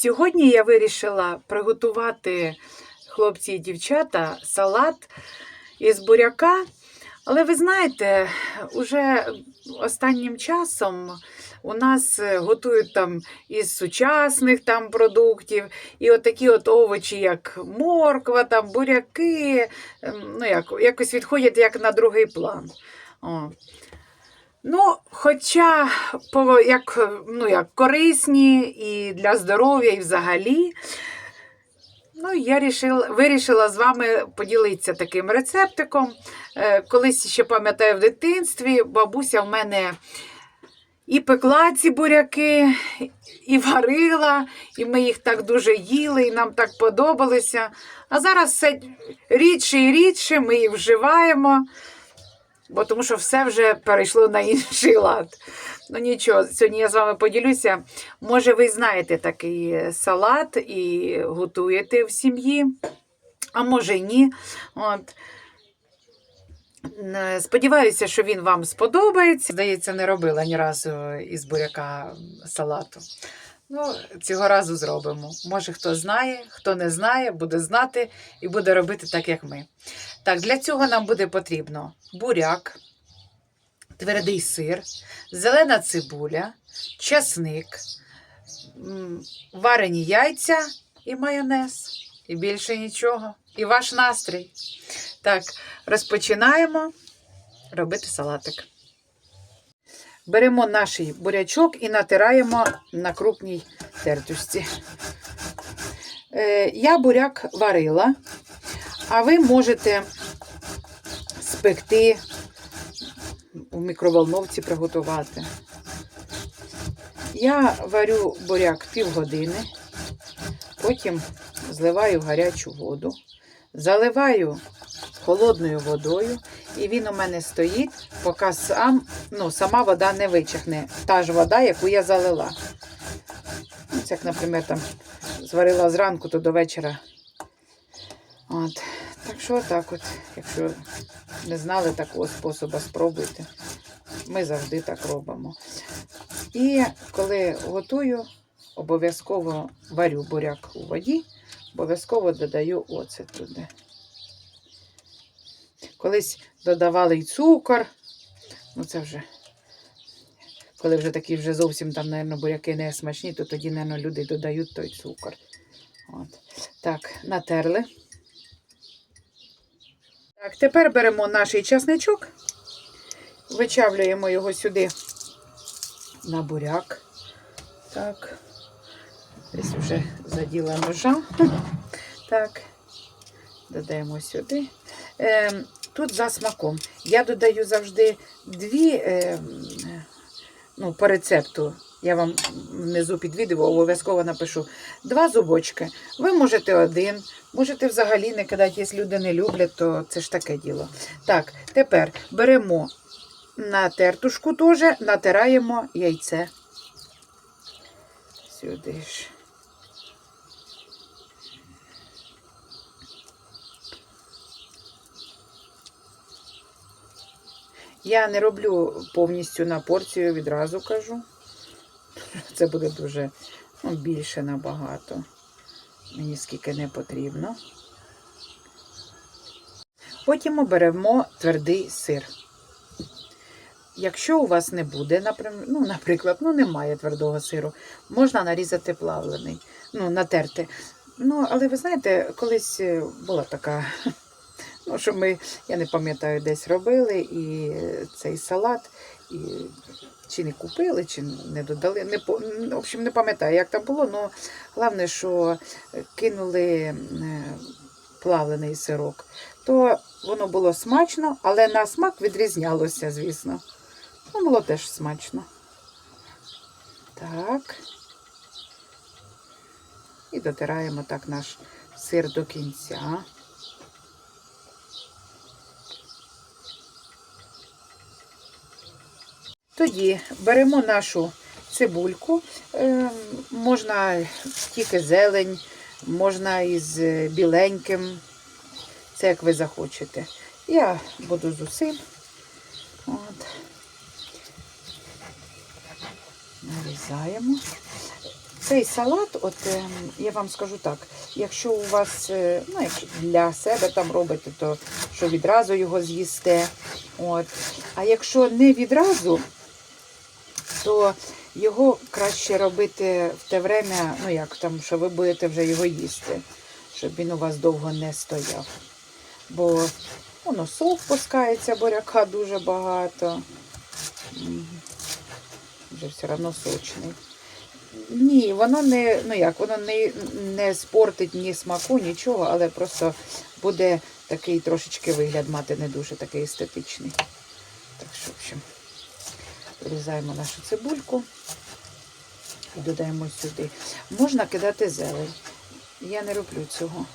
Сьогодні я вирішила приготувати хлопці і дівчата салат із буряка. Але ви знаєте, уже останнім часом у нас готують там із сучасних там продуктів, і от такі от овочі, як морква, там буряки, ем, ну як, якось відходять як на другий план. О. Ну, хоча як, ну, як корисні і для здоров'я, і взагалі. Ну, я рішила, вирішила з вами поділитися таким рецептиком. Е, Колись ще пам'ятаю в дитинстві, бабуся в мене і пекла ці буряки, і варила, і ми їх так дуже їли, і нам так подобалося. А зараз все рідше і рідше ми їх вживаємо, бо тому що все вже перейшло на інший лад. Ну нічого, сьогодні я з вами поділюся. Може, ви знаєте такий салат і готуєте в сім'ї, а може ні. От. Сподіваюся, що він вам сподобається. Здається, не робила ні разу із буряка салату. Ну, цього разу зробимо. Може, хто знає, хто не знає, буде знати і буде робити так, як ми. Так, для цього нам буде потрібно буряк, твердий сир, зелена цибуля, часник, варені яйця і майонез. І більше нічого. І ваш настрій. Так, розпочинаємо робити салатик. Беремо наш бурячок і натираємо на крупній тертушці. Е, я буряк варила, а ви можете спекти у мікроволновці приготувати. Я варю буряк півгодини, потім зливаю гарячу воду, заливаю холодною водою, і він у мене стоїть, поки сам, ну, сама вода не вичахне. Та ж вода, яку я залила. Ну, Це як, наприклад, там зварила зранку, то до вечора. От. Так що так от, якщо не знали такого способу, спробуйте. Ми завжди так робимо. І коли готую, обов'язково варю буряк у воді, обов'язково додаю оцет туди. Колись додавали й цукор. Ну, це вже, коли вже такі вже зовсім там, мабуть, буряки не смачні, то тоді, мабуть, люди додають той цукор. От. Так, натерли. Так, тепер беремо наш часничок, вичавлюємо його сюди на буряк. Так, десь вже заділа ножа. Так, додаємо сюди. Е, тут за смаком. Я додаю завжди дві, е, ну, по рецепту. Я вам внизу під відео обов'язково напишу. Два зубочки. Ви можете один, можете взагалі не кидати, якщо люди не люблять, то це ж таке діло. Так, тепер беремо на тертушку теж, натираємо яйце. Сюди ж. Я не роблю повністю на порцію, відразу кажу. Це буде дуже ну, більше набагато. Мені скільки не потрібно. Потім беремо твердий сир. Якщо у вас не буде, ну, наприклад, ну, немає твердого сиру, можна нарізати плавлений, ну, натерти. Ну, але ви знаєте, колись е, була така, ну, що ми, я не пам'ятаю, десь робили і цей салат, і чи не купили, чи не додали. Не, в общем, не пам'ятаю, як там було, але головне, що кинули е, плавлений сирок, то воно було смачно, але на смак відрізнялося, звісно. Ну, було теж смачно. Так. І дотираємо так наш сир до кінця. Тоді беремо нашу цибульку, е, можна тільки зелень, можна із е, біленьким, це як ви захочете. Я буду з усім. От. Нарізаємо. Цей салат, от е, я вам скажу так, якщо у вас ну, для себе там робите, то що відразу його з'їсте. От. А якщо не відразу, то його краще робити в те время, ну як там, що ви будете вже його їсти, щоб він у вас довго не стояв. Бо воно сок пускається, буряка дуже багато. Вже все одно сочний. Ні, воно не, ну як, воно не, не спортить ні смаку, нічого, але просто буде такий трошечки вигляд мати не дуже такий естетичний. Так що, в общем, вирізаємо нашу цибульку і додаємо сюди. Можна кидати зелень. Я не роблю цього.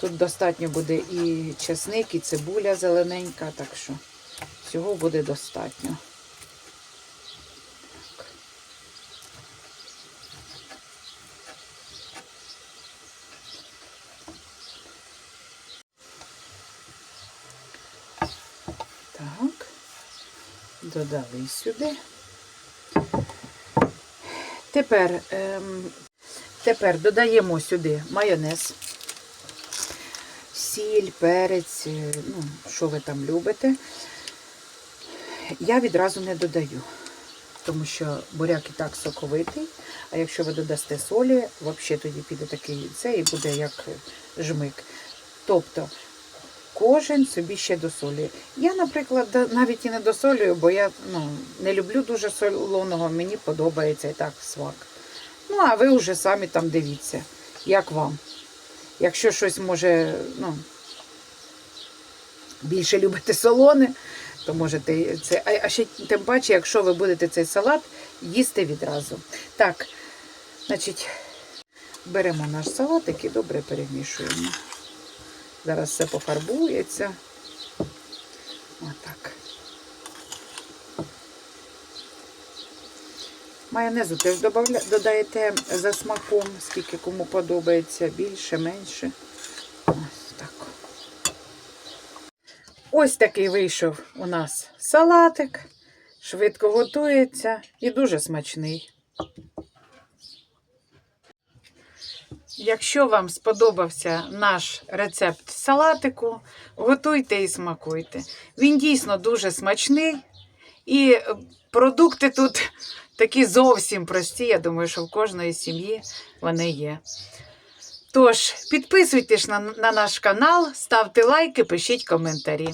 Тут достатньо буде і чесник, і цибуля зелененька, так що всього буде достатньо. Так. Так, додали сюди. Тепер, ем, тепер додаємо сюди майонез, сіль, перець, е, ну, що ви там любите. Я відразу не додаю, тому що буряк і так соковитий, а якщо ви додасте солі, взагалі тоді піде такий це і буде як жмик. Тобто кожен собі ще досолює. Я, наприклад, навіть і не досолюю, бо я ну, не люблю дуже солоного, мені подобається і так смак. Ну, а ви вже самі там дивіться, як вам. Якщо щось може, ну, більше любите солоне, то можете це. А, ще тим паче, якщо ви будете цей салат їсти відразу. Так, значить, беремо наш салатик і добре перемішуємо. Зараз все пофарбується. Отак. Майонезу теж додаєте за смаком, скільки кому подобається, більше, менше. Ось так. Ось такий вийшов у нас салатик. Швидко готується і дуже смачний. Якщо вам сподобався наш рецепт салатику, готуйте і смакуйте. Він дійсно дуже смачний. І продукти тут такі зовсім прості. Я думаю, що в кожної сім'ї вони є. Тож, підписуйтесь на, на наш канал, ставте лайки, пишіть коментарі.